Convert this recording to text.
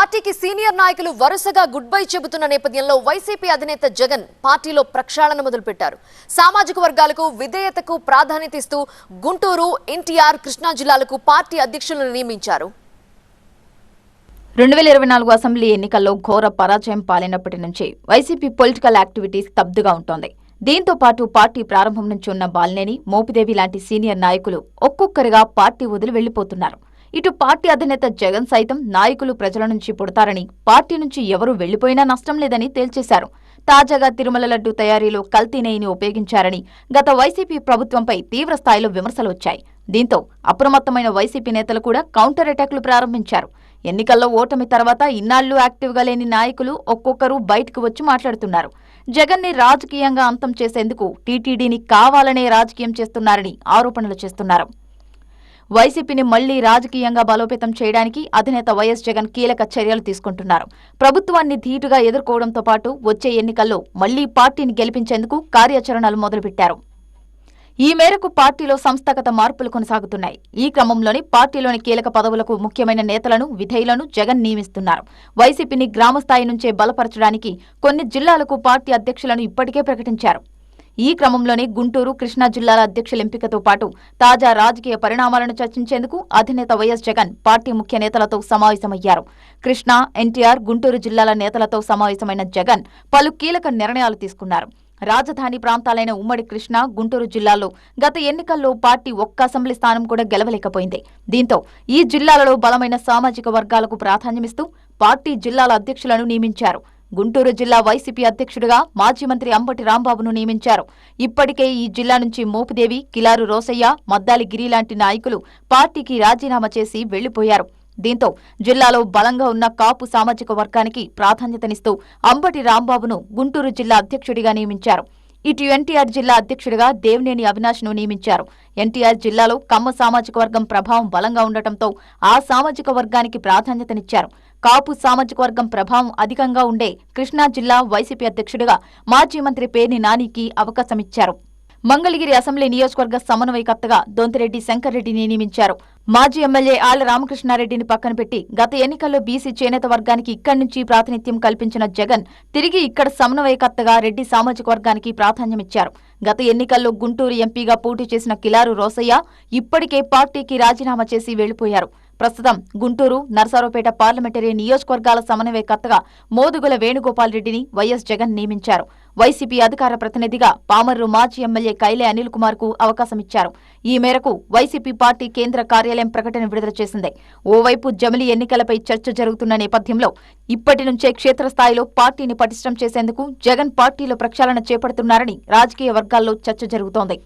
పార్టీకి సీనియర్ నాయకులు వరుసగా గుడ్ బై చెబుతున్న నేపథ్యంలో వైసీపీ అధినేత జగన్ పార్టీలో ప్రక్షాళన మొదలుపెట్టారు. సామాజిక వర్గాలకు విధేయతకు ప్రాధాన్యత ఇస్తూ గుంటూరు ఎన్టీఆర్ కృష్ణా జిల్లాలకు పార్టీ అధ్యక్షులను నియమించారు. రెండు వేల ఇరవై నాలుగు అసెంబ్లీ ఎన్నికల్లో ఘోర పరాజయం పాలైనప్పటి నుంచి వైసీపీ పొలిటికల్ యాక్టివిటీ స్తబ్దుగా ఉంటోంది. దీంతో పాటు పార్టీ ప్రారంభం నుంచి ఉన్న బాలినేని మోపిదేవి లాంటి సీనియర్ నాయకులు ఒక్కొక్కరిగా పార్టీ వదిలి వెళ్ళిపోతున్నారు ఇటు పార్టీ అధినేత జగన్ సైతం నాయకులు ప్రజల నుంచి పుడతారని పార్టీ నుంచి ఎవరూ వెళ్ళిపోయినా నష్టం లేదని తేల్చేశారు. తాజాగా తిరుమల లడ్డు తయారీలో కల్తీ నెయ్యిని ఉపయోగించారని గత వైసీపీ ప్రభుత్వంపై తీవ్ర స్థాయిలో విమర్శలు వచ్చాయి. దీంతో అప్రమత్తమైన వైసీపీ నేతలు కూడా కౌంటర్ అటాక్లు ప్రారంభించారు. ఎన్నికల్లో ఓటమి తర్వాత ఇన్నాళ్ళు యాక్టివ్గా లేని నాయకులు ఒక్కొక్కరు బయటకు వచ్చి మాట్లాడుతున్నారు. జగన్ని రాజకీయంగా అంతం చేసేందుకు టీటీడీని కావాలనే రాజకీయం చేస్తున్నారని ఆరోపణలు చేస్తున్నారు. వైసీపీని మళ్ళీ రాజకీయంగా బలోపేతం చేయడానికి అధినేత వైఎస్ జగన్ కీలక చర్యలు తీసుకుంటున్నారు. ప్రభుత్వాన్ని ధీటుగా ఎదుర్కోవడంతో పాటు వచ్చే ఎన్నికల్లో మళ్ళీ పార్టీని గెలిపించేందుకు కార్యాచరణలు మొదలుపెట్టారు. ఈ మేరకు పార్టీలో సంస్థాగత మార్పులు కొనసాగుతున్నాయి. ఈ క్రమంలోనే పార్టీలోని కీలక పదవులకు ముఖ్యమైన నేతలను విధేయులను జగన్ నియమిస్తున్నారు. వైసీపీని గ్రామస్థాయి నుంచే బలపరచడానికి కొన్ని జిల్లాలకు పార్టీ అధ్యక్షులను ఇప్పటికే ప్రకటించారు. ఈ క్రమంలోనే గుంటూరు కృష్ణా జిల్లాల అధ్యక్షుల ఎంపికతో పాటు తాజా రాజకీయ పరిణామాలను చర్చించేందుకు అధినేత వైఎస్ జగన్ పార్టీ ముఖ్య నేతలతో సమావేశమయ్యారు. కృష్ణా ఎన్టీఆర్ గుంటూరు జిల్లాల నేతలతో సమావేశమైన జగన్ పలు కీలక నిర్ణయాలు తీసుకున్నారు. రాజధాని ప్రాంతాలైన ఉమ్మడి కృష్ణా గుంటూరు జిల్లాల్లో గత ఎన్నికల్లో పార్టీ ఒక్క అసెంబ్లీ స్థానం కూడా గెలవలేకపోయింది. దీంతో ఈ జిల్లాలలో బలమైన సామాజిక వర్గాలకు ప్రాధాన్యమిస్తూ పార్టీ జిల్లాల అధ్యక్షులను నియమించారు. గుంటూరు జిల్లా వైసీపీ అధ్యక్షుడిగా మాజీ మంత్రి అంబటి రాంబాబును నియమించారు. ఇప్పటికే ఈ జిల్లా నుంచి మోపుదేవి కిలారు రోసయ్య మద్దాలి గిరి లాంటి నాయకులు పార్టీకి రాజీనామా చేసి వెళ్ళిపోయారు. దీంతో జిల్లాలో బలంగా ఉన్న కాపు సామాజిక వర్గానికి ప్రాధాన్యతనిస్తూ అంబటి రాంబాబును గుంటూరు జిల్లా అధ్యక్షుడిగా నియమించారు. ఇటు ఎన్టీఆర్ జిల్లా అధ్యక్షుడిగా దేవినేని అవినాష్ను నియమించారు. ఎన్టీఆర్ జిల్లాలో కమ్మ సామాజిక వర్గం ప్రభావం బలంగా ఉండటంతో ఆ సామాజిక వర్గానికి ప్రాధాన్యతనిచ్చారు. కాపు సామాజిక వర్గం ప్రభావం అధికంగా ఉండే కృష్ణా జిల్లా వైసీపీ అధ్యక్షుడిగా మాజీ మంత్రి పేర్ని నానికి అవకాశమిచ్చారు. మంగళగిరి అసెంబ్లీ నియోజకవర్గ సమన్వయకర్తగా దొంతిరెడ్డి శంకర్రెడ్డిని నియమించారు. మాజీ ఎమ్మెల్యే ఆళ్ళ రామకృష్ణారెడ్డిని పక్కన పెట్టి గత ఎన్నికల్లో బీసీ చేనేత వర్గానికి ఇక్కడి నుంచి ప్రాతినిధ్యం కల్పించిన జగన్ తిరిగి ఇక్కడ సమన్వయకర్తగా రెడ్డి సామాజిక వర్గానికి ప్రాధాన్యమిచ్చారు. గత ఎన్నికల్లో గుంటూరు ఎంపీగా పోటీ చేసిన కిలారు రోసయ్య ఇప్పటికే పార్టీకి రాజీనామా చేసి వెళ్ళిపోయారు ప్రస్తుతం గుంటూరు నర్సారావుపేట పార్లమెంటరీ నియోజకవర్గాల సమన్వయకర్తగా మోదుగుల వేణుగోపాల్ రెడ్డిని వైఎస్ జగన్ నియమించారు. వైసీపీ అధికార ప్రతినిధిగా పామర్రు మాజీ ఎమ్మెల్యే కైలే అనిల్ కుమార్కు అవకాశమిచ్చారు. ఈ మేరకు వైసీపీ పార్టీ కేంద్ర కార్యాలయం ప్రకటన విడుదల చేసింది. ఓవైపు జమిలి ఎన్నికలపై చర్చ జరుగుతున్న నేపథ్యంలో ఇప్పటి నుంచే క్షేత్రస్థాయిలో పార్టీని పటిష్టం చేసేందుకు జగన్ పార్టీలో ప్రక్షాళన చేపడుతున్నారని రాజకీయ వర్గాల్లో చర్చ జరుగుతోంది.